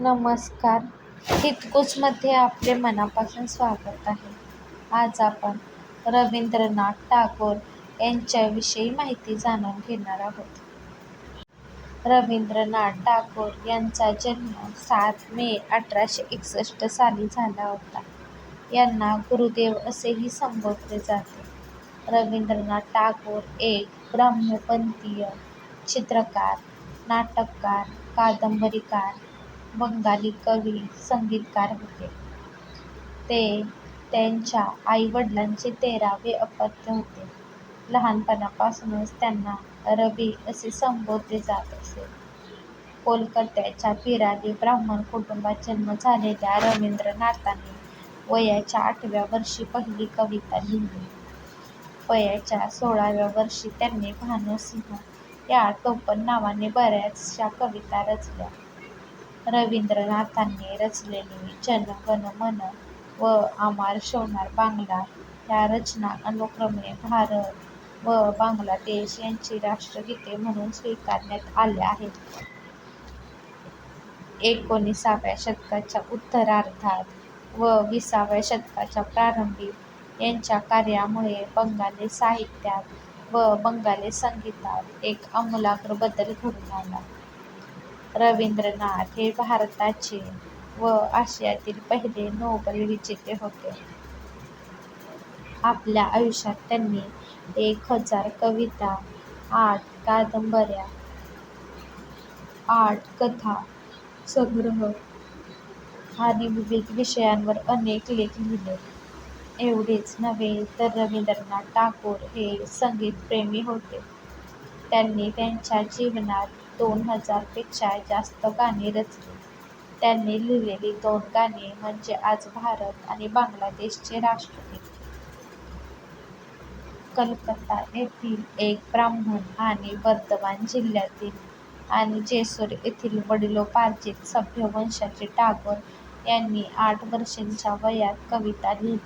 नमस्कार. हितगुजमध्ये आपले मनापासून स्वागत आहे. आज आपण रवींद्रनाथ टागोर यांच्याविषयी माहिती जाणून घेणार आहोत. रवींद्रनाथ टागोर यांचा जन्म सात मे अठराशे एकसष्ट साली झाला होता. यांना गुरुदेव असेही संबोधले जाते. रवींद्रनाथ टागोर एक ब्राह्मणपंथीय चित्रकार नाटककार कादंबरीकार बंगाली कवी संगीतकार होते. ते त्यांच्या आईवडिलांचे तेरावे अपत्य होते. लहानपणापासूनच त्यांना रवी असे संबोधले जात असे. कोलकात्याच्या पिराली ब्राह्मण कुटुंबात जन्म झालेल्या रवींद्रनाथांनी वयाच्या आठव्या वर्षी पहिली कविता लिहिली. वयाच्या सोळाव्या वर्षी त्यांनी भानुसिंह या टोपण नावाने बऱ्याचशा कविता रचल्या. रवींद्रनाथांनी रचलेली जन गण मन व आमार शोनार बांगला ह्या रचना अनुक्रमे भारत व बांगलादेश यांची राष्ट्रगीते म्हणून स्वीकारण्यात आल्या आहेत. एकोणिसाव्या शतकाच्या उत्तरार्धात व विसाव्या शतकाच्या प्रारंभी यांच्या कार्यामुळे बंगाली साहित्यात व बंगाली संगीतात एक आमूलाग्र बदल घडून आला. रवींद्रनाथ हे भारताचे व आशियातील पहिले नोबेल विजेते होते. आपल्या आयुष्यात त्यांनी एक हजार कविता, आठ कादंबऱ्या, आठ कथा संग्रह आणि विविध विषयांवर अनेक लेख लिहिले. एवढेच नव्हे तर रवींद्रनाथ टागोर हे संगीतप्रेमी होते. त्यांनी त्यांच्या जीवनात दोन हजारपेक्षा जास्त गाणी रचली. त्यांनी लिहिलेली दोन गाणी म्हणजे आज भारत आणि बांगलादेशचे राष्ट्रगीत. कलकत्ता येथील एक ब्राह्मण आणि वर्धमान जिल्ह्यातील आणि जेसूर येथील वडिलोपार्जित सभ्य वंशाचे टागोर यांनी आठ वर्षांच्या वयात कविता लिहिली.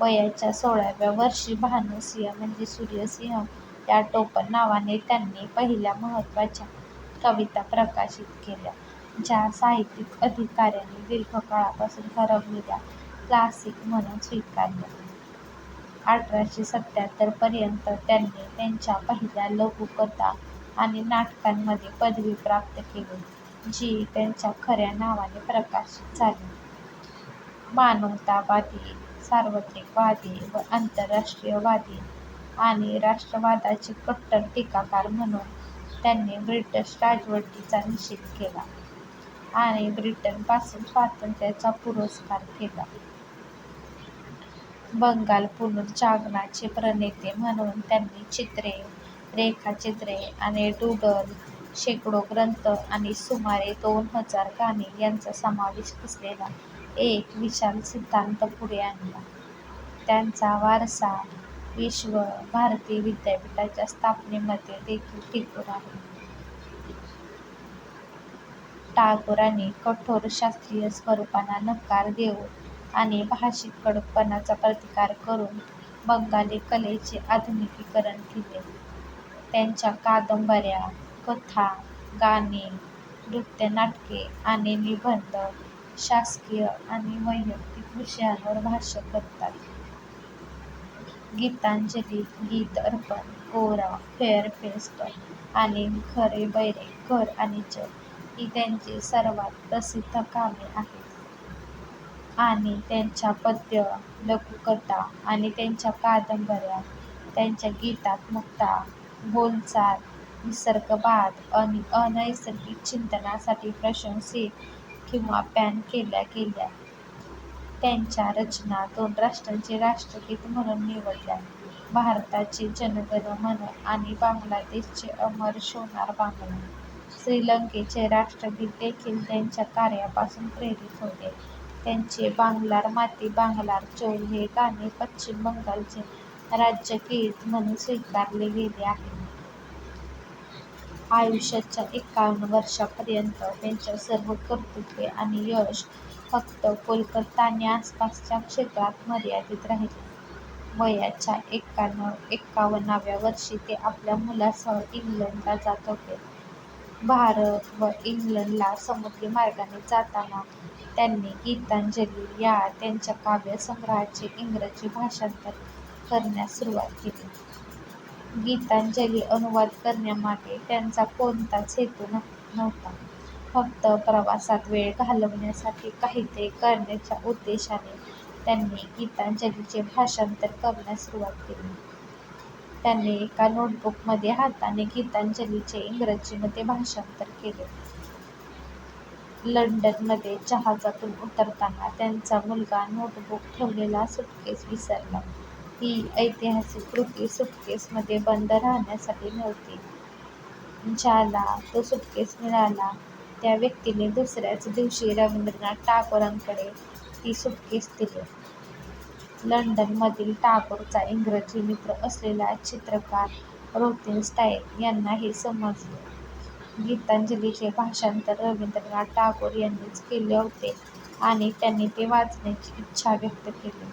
वयाच्या सोळाव्या वर्षी भानुसिंह म्हणजे सूर्यसिंह या टोपण नावाने त्यांनी पहिल्या महत्त्वाच्या कविता प्रकाशित केल्या ज्या साहित्यिक अधिकाऱ्यांनी दीर्घकाळापासून ठरवलेल्या क्लासिक म्हणून स्वीकारल्या. अठराशे सत्त्याहत्तर पर्यंत त्यांनी त्यांच्या पहिल्या लघुकथा आणि नाटकांमध्ये पदवी प्राप्त केली जी त्यांच्या खऱ्या नावाने प्रकाशित झाली. मानवतावादी, सार्वत्रिकवादी व आंतरराष्ट्रीयवादी आणि राष्ट्रवादाचे कट्टर टीकाकार म्हणून त्यांनी ब्रिटिश राजवटीचा निषेध केला आणि ब्रिटनपासून स्वातंत्र्याचा पुरस्कार केला. बंगाल पुनर्जागरणाचे प्रणेते म्हणून त्यांनी चित्रे, रेखाचित्रे आणि डूडल, शेकडो ग्रंथ आणि सुमारे दोन हजार गाणी यांचा समावेश असलेला एक विशाल सिद्धांत पुढे आणला. त्यांचा वारसा विश्व भारती विद्यापीठाच्या स्थापनेमध्ये देखील टिकून आहे. टागोरांनी कठोर शास्त्रीय स्वरूपांना नकार देऊन आणि भाषिक कडकपणाचा प्रतिकार करून बंगाली कलेचे आधुनिकीकरण केले. त्यांच्या कादंबऱ्या, कथा, गाणे नृत्यनाटके आणि निबंध शासकीय आणि वैयक्तिक विषयांवर भाष्य करतात. गीतांजली, गीत अर्पण, गोरा, फेअर फेस्ट आणि खरे बैरे घर आणि जग ही त्यांची सर्वात प्रसिद्ध कामे आहेत. आणि त्यांच्या पद्य, लघुकथा आणि त्यांच्या कादंबऱ्या त्यांच्या गीतात्मकता, बोलचाल, निसर्गवाद आणि अनैसर्गिक चिंतनासाठी प्रशंसित किंवा पॅन केल्या गेल्या. त्यांच्या रचना दोन राष्ट्रांचे राष्ट्रगीत म्हणून निवडल्या भारताचे जनगण मन आणि बांगलादेशचे अमर शोनार बांगला. श्रीलंकेचे राष्ट्रगीत देखील त्यांच्या कार्यापासून प्रेरित होते. त्यांचे बांगलार माती बांगलार चोल हे गाणे पश्चिम बंगालचे राज्यगीत म्हणून स्वीकारले गेले आहे. आयुष्याच्या एकावन्न वर्षांपर्यंत त्यांच्या सर्व कर्तृत्वे आणि यश फक्त कोलकाता आणि आसपासच्या क्षेत्रात मर्यादित राहिले. वयाच्या एकावन्नाव्या वर्षी ते आपल्या मुलासह इंग्लंडला जात होते. भारत व इंग्लंडला समुद्री मार्गाने जाताना त्यांनी गीतांजली या त्यांच्या काव्यसंग्रहाचे इंग्रजी भाषांतर करण्यास सुरुवात केली. गीतांजली अनुवाद करण्यामागे त्यांचा कोणताच हेतू नव्हता. फक्त प्रवासात वेळ घालवण्यासाठी काहीतरी करण्याच्या उद्देशाने त्यांनी गीतांजलीचे भाषांतर करण्यास सुरुवात केली. त्यांनी एका नोटबुकमध्ये हाताने गीतांजलीचे इंग्रजीमध्ये भाषांतर केले. लंडनमध्ये जहाजातून उतरताना त्यांचा मुलगा नोटबुक ठेवलेला सुटकेस विसरला. ही ऐतिहासिक कृती सुटकेसमध्ये बंद राहण्यासाठी नव्हती. ज्याला तो सुटकेस मिळाला त्या व्यक्तीने दुसऱ्याच दिवशी रवींद्रनाथ टागोरांकडे ती सुटकेस दिली. लंडनमधील टागोरचा इंग्रजी मित्र असलेला चित्रकार रोथेनस्टाईन यांना हे समजले. गीतांजलीचे भाषांतर रवींद्रनाथ टागोर यांनीच केले होते आणि त्यांनी ते वाचण्याची इच्छा व्यक्त केली.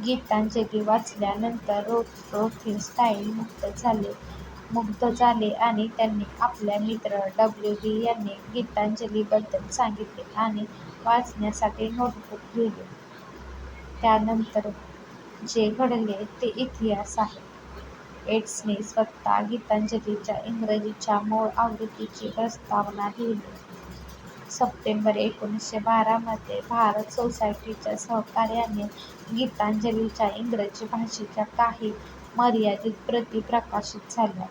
गीतांजली वाचल्यानंतर रोथेनस्टाईन मुग्ध झाले आणि त्यांनी आपल्या मित्र डब्ल्यू. बी. यांनी गीतांजलीबद्दल सांगितले आणि वाचण्यासाठी नोटबुक लिहिले त्यानंतर जे घडले ते इतिहास आहे. एड्सने स्वतः गीतांजलीच्या इंग्रजीच्या मूळ आवृत्तीची प्रस्तावना लिहिली. सप्टेंबर एकोणीसशे बारामध्ये भारत सोसायटीच्या सहकार्याने गीतांजलीच्या इंग्रजी भाषेच्या काही मर्यादित प्रती प्रकाशित झाल्या.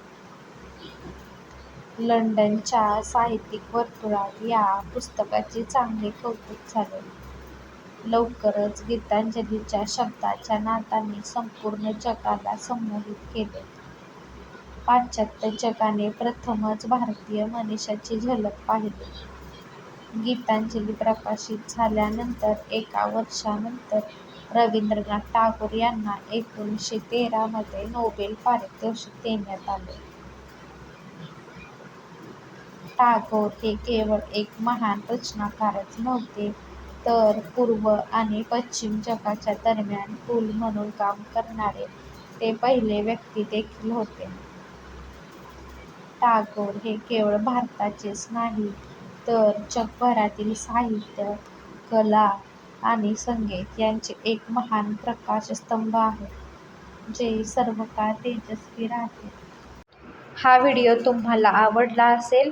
लंडनच्या साहित्यिक वर्तुळात या पुस्तकाचे चांगले कौतुक झाले. लवकरच गीतांजलीच्या शब्दाच्या नादांनी संपूर्ण जगाला संमोहित केले. पाश्चात्य जगाने प्रथमच भारतीय मनीषाची झलक पाहिली. गीतांजली प्रकाशित झाल्यानंतर एका वर्षानंतर रवींद्रनाथ टागोर यांना एकोणीसशे तेरा मध्ये नोबेल पारितोषिक देण्यात आले. टागोर हे केवळ एक महान रचनाकारच नव्हते तर पूर्व आणि पश्चिम जगाच्या दरम्यान पूल म्हणून काम करणारे ते पहिले व्यक्ती देखील होते. टागोर हे केवळ भारताचेच नाही तर जगभरातील साहित्य, कला आणि संगीत यांचे एक महान प्रकाशस्तंभ आहेत, जे सर्वकाळ तेजस्वी राहतील. हा व्हिडिओ तुम्हाला आवडला असेल